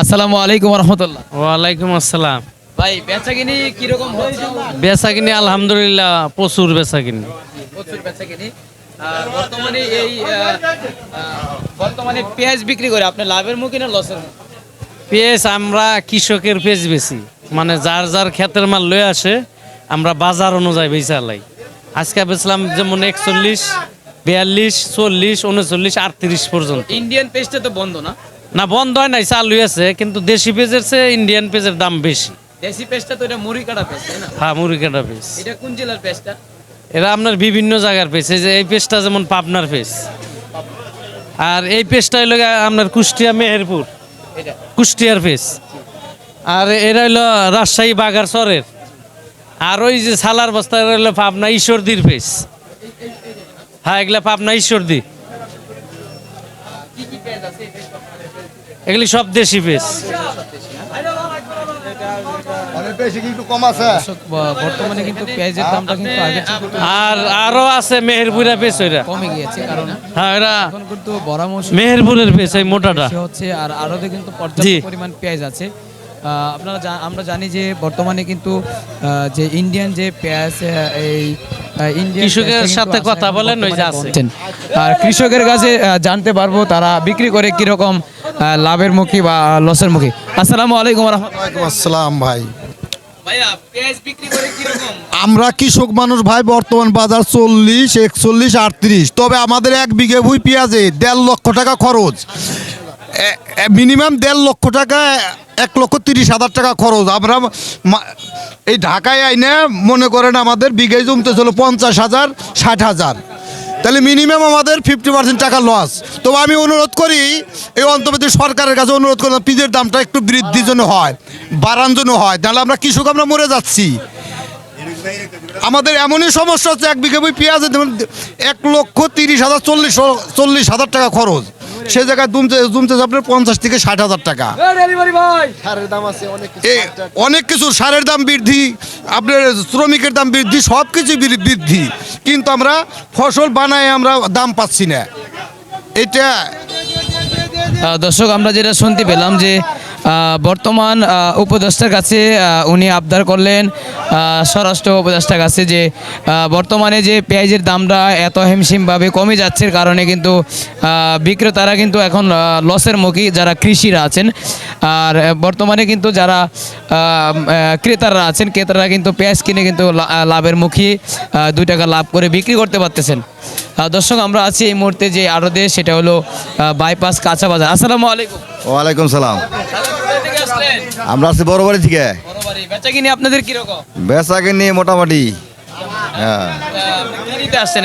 আসসালামু আলাইকুম রহমতুল্লাহ ওয়ালাইকুম আসসালাম। ভাই বেচা কিনি কীরকম হচ্ছে বেচা আলহামদুলিল্লাহ প্রচুর বেচা কিনি প্রচুর বেচা কিনি আর বর্তমানে এই বর্তমানে পেঁয়াজ বিক্রি করে আপনি লাভের মুখে না লসের পেঁয়াজ আমরা কৃষকের পেঁয়াজ বেশি মানে যার যার ক্ষেতের মাল লয়ে আসে আমরা বাজার অনুযায়ী বেচা লাই। আজকে বেচলাম যেমন একচল্লিশ বিয়াল্লিশ চল্লিশ উনচল্লিশ আটত্রিশ পর্যন্ত। ইন্ডিয়ান পেজটা তো বন্ধ না? না বন্ধ হয় নাই চালু আছে কিন্তু দেশি পেজের চেয়ে ইন্ডিয়ান পেজের দাম বেশি। দেশি পেজটা তো এটা মুড়ি কাটা পেজ তাই না? হ্যাঁ মুড়ি কাটা পেঁয়াজ। এটা কোন জেলার পেজটা এরা আপনার বিভিন্ন জায়গার পেজ এই যে এই পেজটা যেমন পাবনার পেজ আর এই পেজটা হইল আপনার কুষ্টিয়া মেহেরপুর কুষ্টিয়ার পেজ আর এরা হইল রাজশাহী বাগারচরের আর ওই যে সালার বস্তা হইল পাবনা ঈশ্বরদীর পেজ হ্যাঁ এগুলা পাবনা ঈশ্বরদী। এগুলি সব দেশি ব- বর্তমানে কিন্তু পেঁয়াজের দামটা কিন্তু আগে আর আরও আছে মেহেরপুরা কমে গিয়েছে কারণ হ্যাঁ এরা এখন কিন্তু বড় মৌসুম মেহেরপুরের এই মোটাটা হচ্ছে আর আরতে কিন্তু পর্যাপ্ত পরিমাণ পেঁয়াজ আছে আপনারা আমরা জানি যে বর্তমানে কিন্তু আহ, যে ইন্ডিয়ান যে পেঁয়াজ এই কৃষকের সাথে কথা বলেন, ওই যে আছে। আর কৃষকের কাছে জানতে পারব তারা বিক্রি করে কীরকম লাভের মুখী বা লসের মুখী। আসসালামু আলাইকুম ওয়ালাইকুম আসসালাম ভাই। ভাইয়া পেঁয়াজ বিক্রি করে কীরকম আমরা কৃষক মানুষ ভাই বর্তমান বাজার চল্লিশ একচল্লিশ আটত্রিশ। তবে আমাদের এক বিঘে ভুই পেঁয়াজে দেড় লক্ষ টাকা খরচ। মিনিমাম দেড় লক্ষ টাকা এক লক্ষ তিরিশ হাজার টাকা খরচ। আমরা মা- এই ঢাকায় আইনে মনে করেন আমাদের বিঘে জমতে ছিল পঞ্চাশ হাজার ষাট হাজার। তাহলে মিনিমাম আমাদের ফিফটি পার্সেন্ট টাকা লস তবে আমি অনুরোধ করি অন্তর্বর্তী সরকারের কাছে অনুরোধ করলাম পিজের দামটা একটু বৃদ্ধির জন্য হয় বাড়ান জন্য হয় তাহলে আমরা কৃষক আমরা মরে যাচ্ছি। আমাদের এমনই সমস্যা হচ্ছে এক বিঘে বই পেঁয়াজের যেমন এক লক্ষ তিরিশ হাজার চল্লিশ চল্লিশ হাজার টাকা খরচ। সে জায়গায় দুমতে দুমতে আপনার পঞ্চাশ থেকে ষাট হাজার টাকা। অনেক কিছু সারের দাম বৃদ্ধি আপনার শ্রমিকের দাম বৃদ্ধি সব কিছু বৃদ্ধি। কিন্তু আমরা ফসল বানায় আমরা দাম পাচ্ছি না। এটা দর্শক, আমরা যেটা শুনতে পেলাম যে বর্তমান উপদেষ্টার কাছে উনি আবদার করলেন স্বরাষ্ট্র উপদেষ্টার কাছে যে বর্তমানে যে পেঁয়াজের দামটা এত হিমশিমভাবে কমে যাচ্ছে কারণে কিন্তু বিক্রেতারা কিন্তু এখন লসের মুখী, যারা কৃষিরা আছেন। আর বর্তমানে কিন্তু যারা ক্রেতারা আছেন, ক্রেতারা কিন্তু পেঁয়াজ কিনে কিন্তু লাভের মুখী দুই টাকা লাভ করে বিক্রি করতে পারতেছেন। দর্শক আমরা আছি এই মুহূর্তে যে আড়তে সেটা হলো বাইপাস কাঁচা বাজার। আসসালামু আলাইকুম। ওয়ালাইকুম সালাম। আমরা আছি বড় বাড়ি থেকে। বেচা কিনে আপনাদের কীরকম? বেচা নিয়ে মোটামুটি। হ্যাঁ। আসছেন।